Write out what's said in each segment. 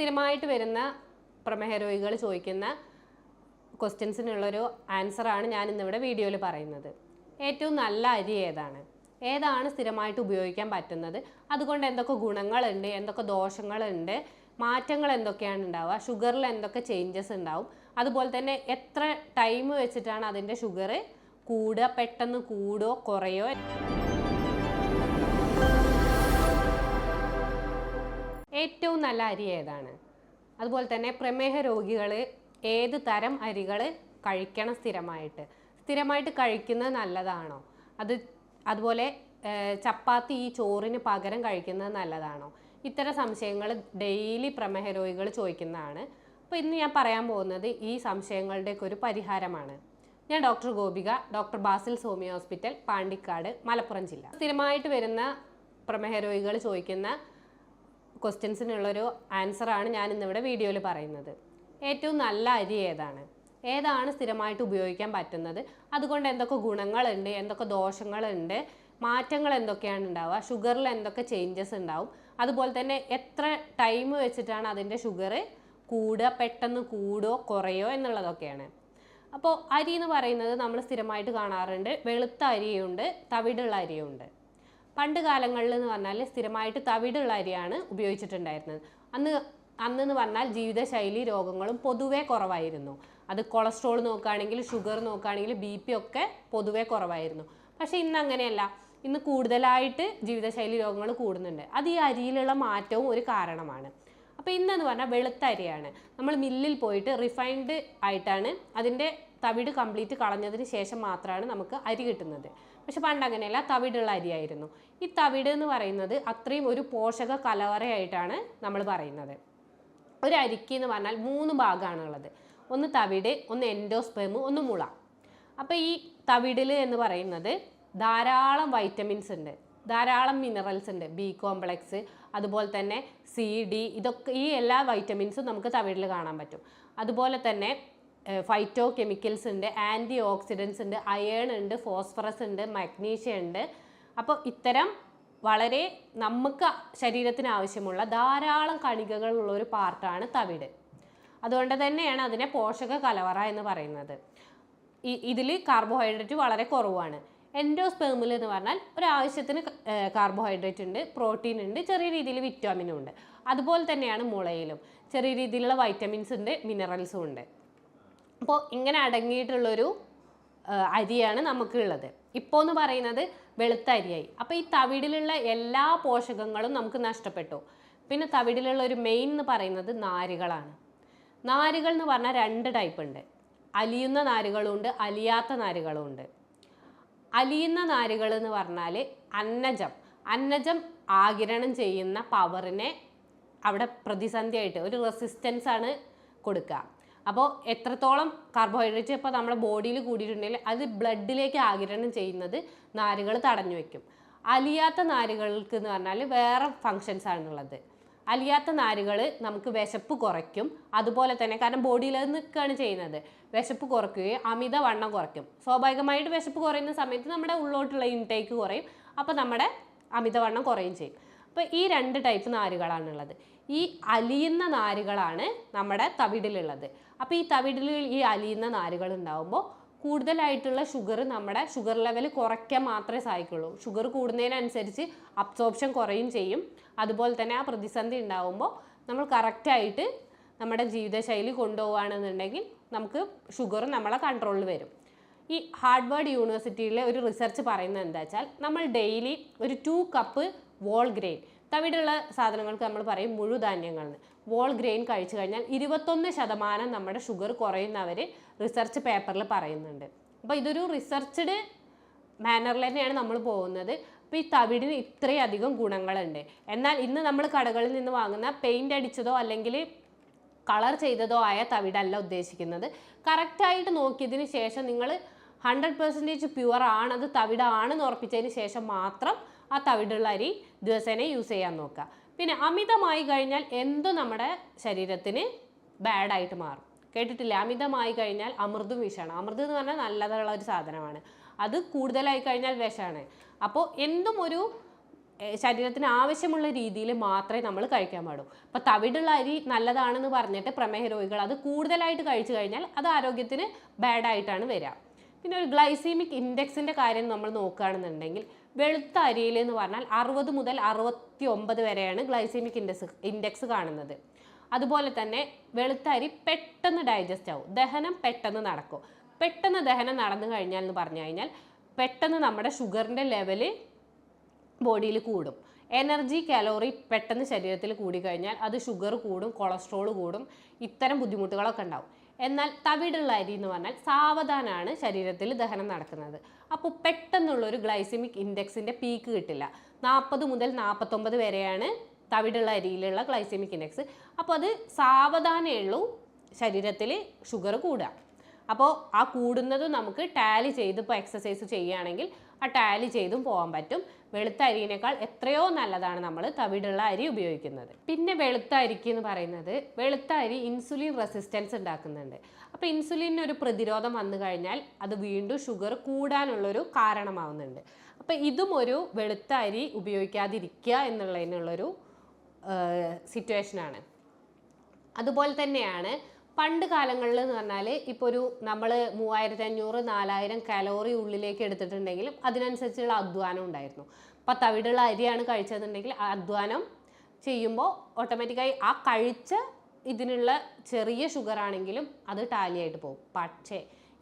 സ്ഥിരമായിട്ട് വരുന്ന പ്രമേഹ രോഗികൾ ചോദിക്കുന്ന ക്വസ്റ്റ്യൻസിനുള്ളൊരു ആൻസറാണ് ഞാൻ ഇന്നിവിടെ വീഡിയോയിൽ പറയുന്നത്. ഏറ്റവും നല്ല അരി ഏതാണ്? ഏതാണ് സ്ഥിരമായിട്ട് ഉപയോഗിക്കാൻ പറ്റുന്നത്? അതുകൊണ്ട് എന്തൊക്കെ ഗുണങ്ങളുണ്ട്? എന്തൊക്കെ ദോഷങ്ങളുണ്ട്? മാറ്റങ്ങൾ എന്തൊക്കെയാണ് ഉണ്ടാവുക? ഷുഗറിൽ എന്തൊക്കെ ചേഞ്ചസ് ഉണ്ടാവും? അതുപോലെ തന്നെ എത്ര ടൈം വെച്ചിട്ടാണ് അതിന്റെ ഷുഗർ കൂടുക? പെട്ടെന്ന് കൂടുകയോ കുറയോ ഏറ്റവും നല്ല അരി ഏതാണ്? അതുപോലെ തന്നെ പ്രമേഹ രോഗികൾ ഏത് തരം അരികൾ കഴിക്കണം സ്ഥിരമായിട്ട്? സ്ഥിരമായിട്ട് കഴിക്കുന്നത് നല്ലതാണോ? അത് അതുപോലെ ചപ്പാത്തി ഈ ചോറിന് പകരം കഴിക്കുന്നത് നല്ലതാണോ? ഇത്തരം സംശയങ്ങൾ ഡെയിലി പ്രമേഹ രോഗികൾ ചോദിക്കുന്നതാണ്. അപ്പോൾ ഇന്ന് ഞാൻ പറയാൻ പോകുന്നത് ഈ സംശയങ്ങളുടെയൊക്കെ ഒരു പരിഹാരമാണ്. ഞാൻ doctor Gopika doctor Basil Somi hospital Pandikkad Malappuram ജില്ല. സ്ഥിരമായിട്ട് വരുന്ന പ്രമേഹ രോഗികൾ ചോദിക്കുന്ന ക്വസ്റ്റ്യൻസിനുള്ളൊരു ആൻസറാണ് ഞാൻ ഇന്നിവിടെ വീഡിയോയിൽ പറയുന്നത്. ഏറ്റവും നല്ല അരി ഏതാണ്? ഏതാണ് സ്ഥിരമായിട്ട് ഉപയോഗിക്കാൻ പറ്റുന്നത്? അതുകൊണ്ട് എന്തൊക്കെ ഗുണങ്ങളുണ്ട്? എന്തൊക്കെ ദോഷങ്ങളുണ്ട്? മാറ്റങ്ങൾ എന്തൊക്കെയാണ് ഉണ്ടാവുക? ഷുഗറിൽ എന്തൊക്കെ ചേഞ്ചസ് ഉണ്ടാവും? അതുപോലെ തന്നെ എത്ര ടൈം വെച്ചിട്ടാണ് അതിന്റെ ഷുഗർ കൂടുക? പെട്ടെന്ന് കൂടുകയോ കുറയോ എന്നുള്ളതൊക്കെയാണ്. അപ്പോൾ അരി എന്ന് പറയുന്നത് നമ്മൾ സ്ഥിരമായിട്ട് കാണാറുണ്ട്. വെളുത്ത അരിയുണ്ട് തവിടുള്ള അരിയുണ്ട്. പണ്ട് കാലങ്ങളിൽ എന്ന് പറഞ്ഞാൽ സ്ഥിരമായിട്ട് തവിടുള്ള അരിയാണ് ഉപയോഗിച്ചിട്ടുണ്ടായിരുന്നത്. അന്ന് അന്നെന്ന് പറഞ്ഞാൽ ജീവിതശൈലി രോഗങ്ങളും പൊതുവേ കുറവായിരുന്നു. അത് കൊളസ്ട്രോൾ നോക്കുകയാണെങ്കിൽ ഷുഗർ നോക്കുകയാണെങ്കിൽ ബി പി ഒക്കെ പൊതുവേ കുറവായിരുന്നു. പക്ഷേ ഇന്ന് അങ്ങനെയല്ല. ഇന്ന് കൂടുതലായിട്ട് ജീവിതശൈലി രോഗങ്ങൾ കൂടുന്നുണ്ട്. അത് ഈ അരിയിലുള്ള മാറ്റവും ഒരു കാരണമാണ്. അപ്പോൾ ഇന്നെന്ന് പറഞ്ഞാൽ വെളുത്ത അരിയാണ്. നമ്മൾ മില്ലിൽ പോയിട്ട് റിഫൈൻഡ് ആയിട്ടാണ് അതിന്റെ തവിട് കംപ്ലീറ്റ് കളഞ്ഞതിന് ശേഷം മാത്രമാണ് നമുക്ക് അരി കിട്ടുന്നത്. പക്ഷെ പണ്ട് അങ്ങനെയല്ല തവിടുള്ള അരിയായിരുന്നു. ഈ തവിട് എന്ന് പറയുന്നത് അത്രയും ഒരു പോഷക കലവറയായിട്ടാണ് നമ്മൾ പറയുന്നത്. ഒരു അരിക്ക് എന്ന് പറഞ്ഞാൽ മൂന്ന് ഭാഗമാണുള്ളത് ഒന്ന് തവിട് ഒന്ന് എൻഡോസ്പേമ് ഒന്ന് മുള. അപ്പോൾ ഈ തവിടിൽ എന്ന് പറയുന്നത് ധാരാളം വൈറ്റമിൻസ് ഉണ്ട്. ധാരാളം മിനറൽസ് ഉണ്ട്. ബി കോംപ്ലക്സ് അതുപോലെ തന്നെ സി ഡി ഇതൊക്കെ ഈ എല്ലാ വൈറ്റമിൻസും നമുക്ക് തവിടിൽ കാണാൻ പറ്റും. അതുപോലെ തന്നെ ഫൈറ്റോ കെമിക്കൽസ് ഉണ്ട് ആന്റി ഓക്സിഡൻസ് ഉണ്ട് അയേൺ ഉണ്ട് ഫോസ്ഫറസ് ഉണ്ട് മഗ്നീഷ്യം ഉണ്ട്. അപ്പോൾ ഇത്തരം വളരെ നമുക്ക് ശരീരത്തിന് ആവശ്യമുള്ള ധാരാളം കണികകളുള്ള ഒരു പാർട്ടാണ് തവിട്. അതുകൊണ്ട് തന്നെയാണ് അതിനെ പോഷക കലവറ എന്ന് പറയുന്നത്. ഇതിൽ കാർബോഹൈഡ്രേറ്റ് വളരെ കുറവാണ്. എൻഡോസ്പേമിൽ എന്ന് പറഞ്ഞാൽ ഒരു ആവശ്യത്തിന് കാർബോഹൈഡ്രേറ്റ് ഉണ്ട് പ്രോട്ടീൻ ഉണ്ട് ചെറിയ രീതിയിൽ വിറ്റാമിനും ഉണ്ട്. അതുപോലെ തന്നെയാണ് മുളയിലും. ചെറിയ രീതിയിലുള്ള വൈറ്റമിൻസ് ഉണ്ട് മിനറൽസും ഉണ്ട്. അപ്പോൾ ഇങ്ങനെ അടങ്ങിയിട്ടുള്ളൊരു അരിയാണ് നമുക്കുള്ളത്. ഇപ്പോൾ എന്ന് പറയുന്നത് വെളുത്ത അരിയായി. അപ്പോൾ ഈ തവിടിലുള്ള എല്ലാ പോഷകങ്ങളും നമുക്ക് നഷ്ടപ്പെട്ടു. പിന്നെ തവിടിലുള്ള ഒരു മെയിൻ എന്ന് പറയുന്നത് നാരുകളാണ്. നാരുകൾ എന്ന് പറഞ്ഞാൽ രണ്ട് ടൈപ്പ് ഉണ്ട്. അലിയുന്ന നാരുകളുണ്ട് അലിയാത്ത നാരുകളുണ്ട്. അലിയുന്ന നാരുകൾ എന്ന് പറഞ്ഞാൽ അന്നജം. അന്നജം ആകിരണം ചെയ്യുന്ന പവറിനെ അവിടെ പ്രതിസന്ധിയായിട്ട് ഒരു റെസിസ്റ്റൻസ് ആണ് കൊടുക്കുക. അപ്പോൾ എത്രത്തോളം കാർബോഹൈഡ്രേറ്റ് ഇപ്പോൾ നമ്മുടെ ബോഡിയിൽ കൂടിയിട്ടുണ്ടെങ്കിൽ അത് ബ്ലഡിലേക്ക് ആകിരണം ചെയ്യുന്നത് നാരുകൾ തടഞ്ഞു വെക്കും. അലിയാത്ത നാരുകൾക്ക് എന്ന് പറഞ്ഞാൽ വേറെ ഫങ്ഷൻസ് ആണുള്ളത്. അലിയാത്ത നാരുകൾ നമുക്ക് വിശപ്പ് കുറയ്ക്കും. അതുപോലെ തന്നെ കാരണം ബോഡിയിൽ അത് നിൽക്കുകയാണ് ചെയ്യുന്നത്. വിശപ്പ് കുറയ്ക്കുകയും അമിതവണ്ണം കുറയ്ക്കും. സ്വാഭാവികമായിട്ട് വിശപ്പ് കുറയുന്ന സമയത്ത് നമ്മുടെ ഉള്ളോട്ടുള്ള ഇൻടേക്ക് കുറയും. അപ്പോൾ നമ്മുടെ അമിതവണ്ണം കുറയും ചെയ്യും. അപ്പോൾ ഈ രണ്ട് ടൈപ്പ് നാരുകളാണുള്ളത്. ഈ അലിയുന്ന നാരുകളാണ് നമ്മുടെ തവിടിലുള്ളത്. അപ്പോൾ ഈ തവിടിൽ ഈ അലിയുന്ന നാരുകൾ ഉണ്ടാകുമ്പോൾ കൂടുതലായിട്ടുള്ള ഷുഗർ നമ്മുടെ ഷുഗർ ലെവൽ കുറയ്ക്കാൻ മാത്രമേ സഹായിക്കുള്ളൂ. ഷുഗർ കൂടുന്നതിനനുസരിച്ച് അബ്സോർപ്ഷൻ കുറയും ചെയ്യും. അതുപോലെ തന്നെ ആ പ്രതിസന്ധി ഉണ്ടാകുമ്പോൾ നമ്മൾ കറക്റ്റായിട്ട് നമ്മുടെ ജീവിതശൈലി കൊണ്ടുപോവുകയാണെന്നുണ്ടെങ്കിൽ നമുക്ക് ഷുഗർ നമ്മളെ കൺട്രോളിൽ വരും. ഈ ഹാർഡ്വേർഡ് യൂണിവേഴ്സിറ്റിയിലെ ഒരു റിസർച്ച് പറയുന്നത് എന്താ വെച്ചാൽ നമ്മൾ ഡെയിലി ഒരു ടു കപ്പ് വോൾ ഗ്രെയിൻ തവിടുള്ള സാധനങ്ങൾക്ക് നമ്മൾ പറയും മുഴുധാന്യങ്ങളെന്ന്. വോൾ ഗ്രെയിൻ കഴിച്ചു കഴിഞ്ഞാൽ ഇരുപത്തൊന്ന് ശതമാനം നമ്മുടെ ഷുഗർ കുറയുന്നവർ റിസർച്ച് പേപ്പറിൽ പറയുന്നുണ്ട്. അപ്പോൾ ഇതൊരു റിസർച്ച്ഡ് മാനറിൽ തന്നെയാണ് നമ്മൾ പോകുന്നത്. അപ്പോൾ ഈ തവിടിന് ഇത്രയധികം ഗുണങ്ങളുണ്ട്. എന്നാൽ ഇന്ന് നമ്മൾ കടകളിൽ നിന്ന് വാങ്ങുന്ന പെയിന്റ് അടിച്ചതോ അല്ലെങ്കിൽ കളർ ചെയ്തതോ ആയ തവിടല്ല ഉദ്ദേശിക്കുന്നത്. കറക്റ്റായിട്ട് നോക്കിയതിന് ശേഷം നിങ്ങൾ ഹൺഡ്രഡ് പെർസെന്റേജ് പ്യുവർ ആണ് അത് തവിടാണെന്ന് ഉറപ്പിച്ചതിന് ശേഷം മാത്രം ആ തവിടുള്ള അരി ദിവസേന യൂസ് ചെയ്യാൻ നോക്കുക. പിന്നെ അമിതമായി കഴിഞ്ഞാൽ എന്തും നമ്മുടെ ശരീരത്തിന് ബാഡായിട്ട് മാറും. കേട്ടിട്ടില്ല? അമിതമായി കഴിഞ്ഞാൽ അമൃതും വിഷമാണ്. അമൃത് എന്ന് പറഞ്ഞാൽ നല്ലതുള്ള ഒരു സാധനമാണ്. അത് കൂടുതലായി കഴിഞ്ഞാൽ വിഷമാണ്. അപ്പോൾ എന്തും ഒരു ശരീരത്തിന് ആവശ്യമുള്ള രീതിയിൽ മാത്രമേ നമ്മൾ കഴിക്കാൻ പാടൂ അപ്പോൾ തവിടുള്ള അരി നല്ലതാണെന്ന് പറഞ്ഞിട്ട് പ്രമേഹ രോഗികൾ അത് കൂടുതലായിട്ട് കഴിച്ചു കഴിഞ്ഞാൽ അത് ആരോഗ്യത്തിന് ബാഡായിട്ടാണ് വരിക. പിന്നെ ഒരു ഗ്ലൈസീമിക് ഇൻഡെക്സിന്റെ കാര്യം നമ്മൾ നോക്കുകയാണെന്നുണ്ടെങ്കിൽ വെളുത്ത അരിയിൽ എന്ന് പറഞ്ഞാൽ അറുപത് മുതൽ അറുപത്തി ഒമ്പത് വരെയാണ് ഗ്ലൈസീമിക് ഇൻഡെക്സ് ഇൻഡെക്സ് കാണുന്നത്. അതുപോലെ തന്നെ വെളുത്ത അരി പെട്ടെന്ന് ഡൈജസ്റ്റ് ആവും. ദഹനം പെട്ടെന്ന് നടക്കും. പെട്ടെന്ന് ദഹനം നടന്നു കഴിഞ്ഞാൽ എന്ന് പറഞ്ഞു കഴിഞ്ഞാൽ പെട്ടെന്ന് നമ്മുടെ ഷുഗറിന്റെ ലെവൽ ബോഡിയിൽ കൂടും. എനർജി കലോറി പെട്ടെന്ന് ശരീരത്തിൽ കൂടിക്കഴിഞ്ഞാൽ അത് ഷുഗർ കൂടും കൊളസ്ട്രോൾ കൂടും ഇത്തരം ബുദ്ധിമുട്ടുകളൊക്കെ ഉണ്ടാവും. എന്നാൽ തവിടുള്ള അരി എന്ന് പറഞ്ഞാൽ സാവധാനമാണ് ശരീരത്തിൽ ദഹനം നടക്കുന്നത്. അപ്പോൾ പെട്ടെന്നുള്ളൊരു ഗ്ലൈസിമിക് ഇൻഡെക്സിന്റെ പീക്ക് കിട്ടില്ല. നാൽപ്പത് മുതൽ നാൽപ്പത്തൊമ്പത് വരെയാണ് തവിടുള്ള അരിയിലുള്ള ഗ്ലൈസിമിക് ഇൻഡെക്സ്. അപ്പോൾ അത് സാവധാനമേ ഉള്ളൂ ശരീരത്തിൽ ഷുഗർ കൂടുക. അപ്പോൾ ആ കൂടുന്നത് നമുക്ക് ടാലി ചെയ്ത് ഇപ്പോൾ എക്സസൈസ് ചെയ്യുകയാണെങ്കിൽ ആ ടാലി ചെയ്തും പോകാൻ പറ്റും. വെളുത്ത അരിയിനേക്കാൾ എത്രയോ നല്ലതാണ് നമ്മൾ തവിടുള്ള അരി ഉപയോഗിക്കുന്നത്. പിന്നെ വെളുത്ത അരിക്ക് എന്ന് പറയുന്നത് വെളുത്ത അരി ഇൻസുലിൻ റെസിസ്റ്റൻസ് ഉണ്ടാക്കുന്നുണ്ട്. അപ്പോൾ ഇൻസുലിന് ഒരു പ്രതിരോധം വന്നു കഴിഞ്ഞാൽ അത് വീണ്ടും ഷുഗർ കൂടാനുള്ളൊരു കാരണമാവുന്നുണ്ട്. അപ്പോൾ ഇതും ഒരു വെളുത്ത അരി ഉപയോഗിക്കാതിരിക്കുക എന്നുള്ളതിനുള്ളൊരു സിറ്റുവേഷനാണ് അതുപോലെ തന്നെയാണ് പണ്ട് കാലങ്ങളിൽ എന്ന് പറഞ്ഞാൽ ഇപ്പോൾ ഒരു നമ്മൾ മൂവായിരത്തി അഞ്ഞൂറ് നാലായിരം കലോറി ഉള്ളിലേക്ക് എടുത്തിട്ടുണ്ടെങ്കിലും അതിനനുസരിച്ചുള്ള അധ്വാനം ഉണ്ടായിരുന്നു. അപ്പോൾ തവിടുള്ള അരിയാണ് കഴിച്ചതെന്നുണ്ടെങ്കിൽ അധ്വാനം ചെയ്യുമ്പോൾ ഓട്ടോമാറ്റിക്കായി ആ കഴിച്ച ഇതിനുള്ള ചെറിയ ഷുഗർ ആണെങ്കിലും അത് ടാലിയായിട്ട് പോകും. പക്ഷേ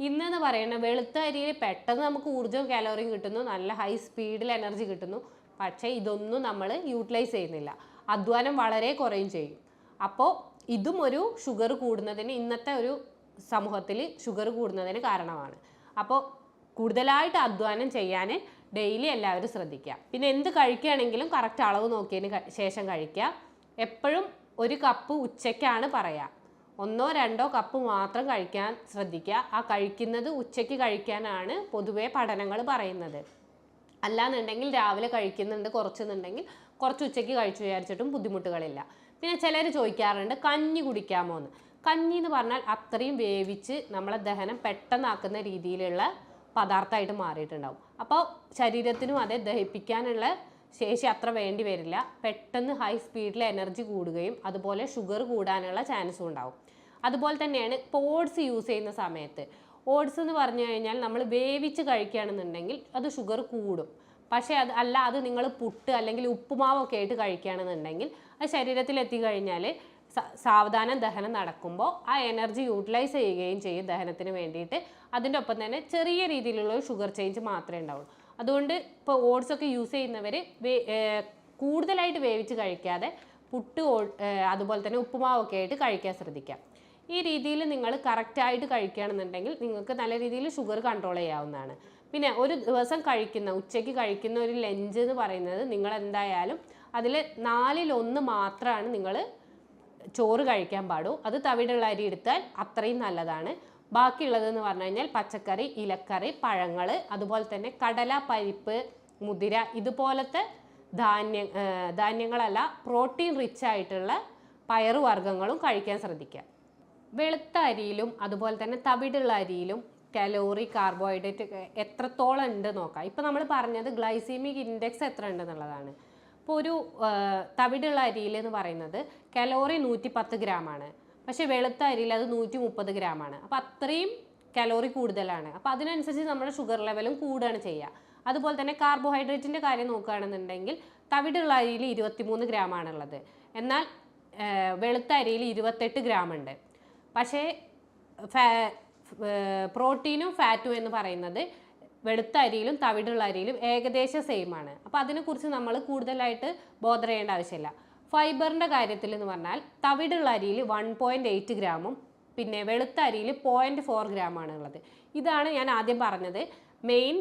ഇന്നെന്ന് പറയുന്ന വെളുത്ത അരിയിൽ പെട്ടെന്ന് നമുക്ക് ഊർജവും കലോറിയും കിട്ടുന്നു നല്ല ഹൈ സ്പീഡിൽ എനർജി കിട്ടുന്നു. പക്ഷേ ഇതൊന്നും നമ്മൾ യൂട്ടിലൈസ് ചെയ്യുന്നില്ല. അധ്വാനം വളരെ കുറയും ചെയ്യും. അപ്പോൾ ഇതും ഒരു ഷുഗർ കൂടുന്നതിന് ഇന്നത്തെ ഒരു സമൂഹത്തിൽ ഷുഗർ കൂടുന്നതിന് കാരണമാണ്. അപ്പോൾ കൂടുതലായിട്ട് അധ്വാനം ചെയ്യാൻ ഡെയിലി എല്ലാവരും ശ്രദ്ധിക്കുക. പിന്നെ എന്ത് കഴിക്കുകയാണെങ്കിലും കറക്റ്റ് അളവ് നോക്കിയതിന് ശേഷം കഴിക്കുക. എപ്പോഴും ഒരു കപ്പ് ഉച്ചയ്ക്കാണ് പറയുക. ഒന്നോ രണ്ടോ കപ്പ് മാത്രം കഴിക്കാൻ ശ്രദ്ധിക്കുക. ആ കഴിക്കുന്നത് ഉച്ചയ്ക്ക് കഴിക്കാനാണ് പൊതുവേ പഠനങ്ങൾ പറയുന്നത്. അല്ലാന്നുണ്ടെങ്കിൽ രാവിലെ കഴിക്കുന്നുണ്ട് കുറച്ചെന്നുണ്ടെങ്കിൽ കുറച്ച് ഉച്ചയ്ക്ക് കഴിച്ചു വിചാരിച്ചിട്ടും ബുദ്ധിമുട്ടുകളില്ല. പിന്നെ ചിലർ ചോദിക്കാറുണ്ട് കഞ്ഞി കുടിക്കാമോ? എന്ന്. കഞ്ഞി എന്ന് പറഞ്ഞാൽ അത്രയും വേവിച്ച് നമ്മളെ ദഹനം പെട്ടെന്നാക്കുന്ന രീതിയിലുള്ള പദാർത്ഥമായിട്ട് മാറിയിട്ടുണ്ടാവും. അപ്പോൾ ശരീരത്തിനും അതെ ദഹിപ്പിക്കാനുള്ള ശേഷി അത്ര വേണ്ടി വരില്ല. പെട്ടെന്ന് ഹൈ സ്പീഡിൽ എനർജി കൂടുകയും അതുപോലെ ഷുഗർ കൂടാനുള്ള ചാൻസും ഉണ്ടാവും. അതുപോലെ തന്നെയാണ് ഇപ്പോൾ ഓട്സ് യൂസ് ചെയ്യുന്ന സമയത്ത്. ഓട്സ് എന്ന് പറഞ്ഞു കഴിഞ്ഞാൽ നമ്മൾ വേവിച്ച് കഴിക്കുകയാണെന്നുണ്ടെങ്കിൽ അത് ഷുഗർ കൂടും. പക്ഷേ അത് അല്ല അത് നിങ്ങൾ പുട്ട് അല്ലെങ്കിൽ ഉപ്പുമാവൊക്കെ ആയിട്ട് കഴിക്കുകയാണെന്നുണ്ടെങ്കിൽ അത് ശരീരത്തിൽ എത്തിക്കഴിഞ്ഞാൽ കഴിഞ്ഞാൽ സാവധാനം ദഹനം നടക്കുമ്പോൾ ആ എനർജി യൂട്ടിലൈസ് ചെയ്യുകയും ചെയ്യും ദഹനത്തിന് വേണ്ടിയിട്ട്. അതിന്റെ ഒപ്പം തന്നെ ചെറിയ രീതിയിലുള്ള ഷുഗർ ചേഞ്ച് മാത്രമേ ഉണ്ടാവുള്ളൂ. അതുകൊണ്ട് ഇപ്പോൾ ഓട്സ് ഒക്കെ യൂസ് ചെയ്യുന്നവർ കൂടുതലായിട്ട് വേവിച്ച് കഴിക്കാതെ പുട്ട് അതുപോലെ തന്നെ ഉപ്പുമാവൊക്കെ ആയിട്ട് കഴിക്കാൻ ശ്രദ്ധിക്കാം ഈ രീതിയിൽ നിങ്ങൾ കറക്റ്റായിട്ട് കഴിക്കുകയാണെന്നുണ്ടെങ്കിൽ നിങ്ങൾക്ക് നല്ല രീതിയിൽ ഷുഗർ കൺട്രോൾ ചെയ്യാവുന്നതാണ്. പിന്നെ ഒരു ദിവസം കഴിക്കുന്ന ഉച്ചയ്ക്ക് കഴിക്കുന്ന ഒരു ലഞ്ച് എന്ന് പറയുന്നത് നിങ്ങൾ എന്തായാലും അതിൽ നാലിലൊന്ന് മാത്രമാണ് നിങ്ങൾ ചോറ് കഴിക്കാൻ പാടൂ. അത് തവിടുള്ള അരി എടുത്താൽ അത്രയും നല്ലതാണ്. ബാക്കിയുള്ളതെന്ന് പറഞ്ഞു കഴിഞ്ഞാൽ പച്ചക്കറി ഇലക്കറി പഴങ്ങൾ അതുപോലെ തന്നെ കടല പരിപ്പ് മുതിര ഇതുപോലത്തെ ധാന്യ ധാന്യങ്ങളല്ല പ്രോട്ടീൻ റിച്ച് ആയിട്ടുള്ള പയറുവർഗങ്ങളും കഴിക്കാൻ ശ്രദ്ധിക്കുക. വെളുത്ത അരിയിലും അതുപോലെ തന്നെ തവിടുള്ള അരിയിലും കലോറി കാർബോഹൈഡ്രേറ്റ് എത്രത്തോളം ഉണ്ട് നോക്കാം. ഇപ്പം നമ്മൾ പറഞ്ഞത് ഗ്ലൈസീമിക് ഇൻഡെക്സ് എത്ര ഉണ്ടെന്നുള്ളതാണ് ഇപ്പോൾ ഒരു തവിടുള്ള അരിയിൽ എന്ന് പറയുന്നത് കലോറി നൂറ്റി പത്ത് ഗ്രാമാണ്. പക്ഷേ വെളുത്ത അരിയിൽ അത് നൂറ്റി മുപ്പത് ഗ്രാമാണ്. അപ്പോൾ അത്രയും കലോറി കൂടുതലാണ്. അപ്പോൾ അതിനനുസരിച്ച് നമ്മുടെ ഷുഗർ ലെവലും കൂടുകയാണ് ചെയ്യുക. അതുപോലെ തന്നെ കാർബോഹൈഡ്രേറ്റിന്റെ കാര്യം നോക്കുകയാണെന്നുണ്ടെങ്കിൽ തവിടുള്ള അരിയിൽ ഇരുപത്തിമൂന്ന് ഗ്രാമാണുള്ളത്. എന്നാൽ വെളുത്ത അരിയിൽ ഇരുപത്തെട്ട് ഗ്രാം ഉണ്ട് പക്ഷേ പ്രോട്ടീനും ഫാറ്റും എന്ന് പറയുന്നത് വെളുത്ത അരിയിലും തവിടുള്ള അരിയിലും ഏകദേശം സെയിം ആണ്. അപ്പോൾ അതിനെക്കുറിച്ച് നമ്മൾ കൂടുതലായിട്ട് ബോധർ ചെയ്യേണ്ട ആവശ്യമില്ല. ഫൈബറിന്റെ കാര്യത്തിൽ എന്ന് പറഞ്ഞാൽ തവിടുള്ള അരിയിൽ വൺ പോയിന്റ് എയ്റ്റ് ഗ്രാമും പിന്നെ വെളുത്ത അരിയിൽ പോയിന്റ് ഫോർ ഗ്രാമാണ് ഉള്ളത്. ഇതാണ് ഞാൻ ആദ്യം പറഞ്ഞത്. മെയിൻ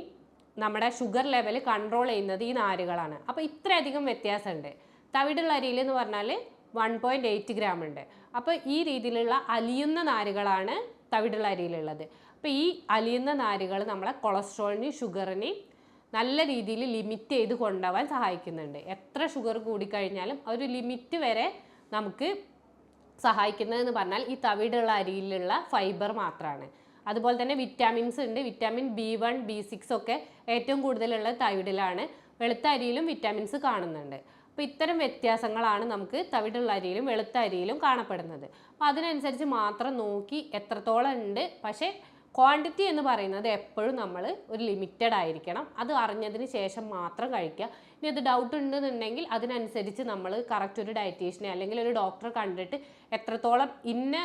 നമ്മുടെ ഷുഗർ ലെവൽ കൺട്രോൾ ചെയ്യുന്നത് ഈ നാരുകളാണ്. അപ്പോൾ ഇത്രയധികം വ്യത്യാസമുണ്ട്. തവിടുള്ള അരിയിൽ എന്ന് പറഞ്ഞാൽ വൺ പോയിന്റ് എയ്റ്റ് ഗ്രാം ഉണ്ട് അപ്പോൾ ഈ രീതിയിലുള്ള അലിയുന്ന നാരുകളാണ് തവിടുള്ള അരിയിലുള്ളത് അപ്പോൾ ഈ അലിയുന്ന നാരുകൾ നമ്മളെ കൊളസ്ട്രോളിനെയും ഷുഗറിനെയും നല്ല രീതിയിൽ ലിമിറ്റ് ചെയ്ത് കൊണ്ടുപോകാൻ സഹായിക്കുന്നുണ്ട്. എത്ര ഷുഗർ കൂടിക്കഴിഞ്ഞാലും ഒരു ലിമിറ്റ് വരെ നമുക്ക് സഹായിക്കുന്നതെന്ന് പറഞ്ഞാൽ ഈ തവിടുള്ള അരിയിലുള്ള ഫൈബർ മാത്രമാണ് അതുപോലെ തന്നെ വിറ്റാമിൻസ് ഉണ്ട്. Vitamin B one B six ഒക്കെ ഏറ്റവും കൂടുതലുള്ള തവിടിലാണ് വെളുത്ത അരിയിലും വിറ്റാമിൻസ് കാണുന്നുണ്ട്. അപ്പോൾ ഇത്തരം വ്യത്യാസങ്ങളാണ് നമുക്ക് തവിടുള്ള അരിയിലും വെളുത്ത അരിയിലും കാണപ്പെടുന്നത്. അപ്പോൾ അതിനനുസരിച്ച് മാത്രം നോക്കി എത്രത്തോളം ഉണ്ട്. പക്ഷേ ക്വാണ്ടിറ്റി എന്ന് പറയുന്നത് എപ്പോഴും നമ്മൾ ഒരു ലിമിറ്റഡ് ആയിരിക്കണം. അത് അറിഞ്ഞതിന് ശേഷം മാത്രം കഴിക്കുക. ഇനി അത് ഡൗട്ട് ഉണ്ടെന്നുണ്ടെങ്കിൽ അതിനനുസരിച്ച് നമ്മൾ കറക്റ്റ് ഒരു ഡയറ്റീഷ്യനെ അല്ലെങ്കിൽ ഒരു ഡോക്ടറെ കണ്ടിട്ട് എത്രത്തോളം ഇന്ന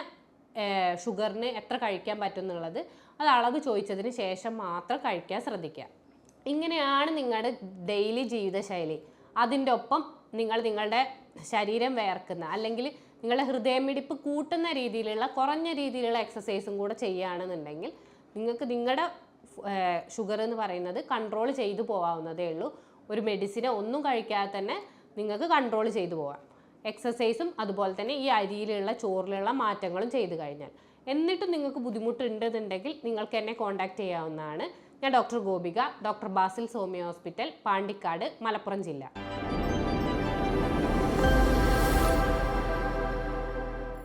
ഷുഗറിന് എത്ര കഴിക്കാൻ പറ്റും എന്നുള്ളത് അത് അളവ് ചോദിച്ചതിന് ശേഷം മാത്രം കഴിക്കാൻ ശ്രദ്ധിക്കുക. ഇങ്ങനെയാണ് നിങ്ങളുടെ ഡെയിലി ജീവിതശൈലി. അതിന്റെ ഒപ്പം നിങ്ങൾ നിങ്ങളുടെ ശരീരം വേർക്കുന്ന അല്ലെങ്കിൽ നിങ്ങളുടെ ഹൃദയമിടിപ്പ് കൂട്ടുന്ന രീതിയിലുള്ള കുറഞ്ഞ രീതിയിലുള്ള എക്സസൈസും കൂടെ ചെയ്യുകയാണെന്നുണ്ടെങ്കിൽ നിങ്ങൾക്ക് നിങ്ങളുടെ ഷുഗർ എന്ന് പറയുന്നത് കൺട്രോൾ ചെയ്തു പോകാവുന്നതേ ഉള്ളൂ. ഒരു മെഡിസിനോ ഒന്നും കഴിക്കാതെ തന്നെ നിങ്ങൾക്ക് കൺട്രോൾ ചെയ്തു പോകാം. എക്സസൈസും അതുപോലെ തന്നെ ഈ അരിയിലുള്ള ചോറിലുള്ള മാറ്റങ്ങളും ചെയ്തു കഴിഞ്ഞാൽ. എന്നിട്ടും നിങ്ങൾക്ക് ബുദ്ധിമുട്ടുണ്ടെന്നുണ്ടെങ്കിൽ നിങ്ങൾക്ക് എന്നെ കോൺടാക്ട് ചെയ്യാവുന്നതാണ്. ഞാൻ doctor Gopika doctor Basil Somya hospital Pandikkad Malappuram ജില്ല.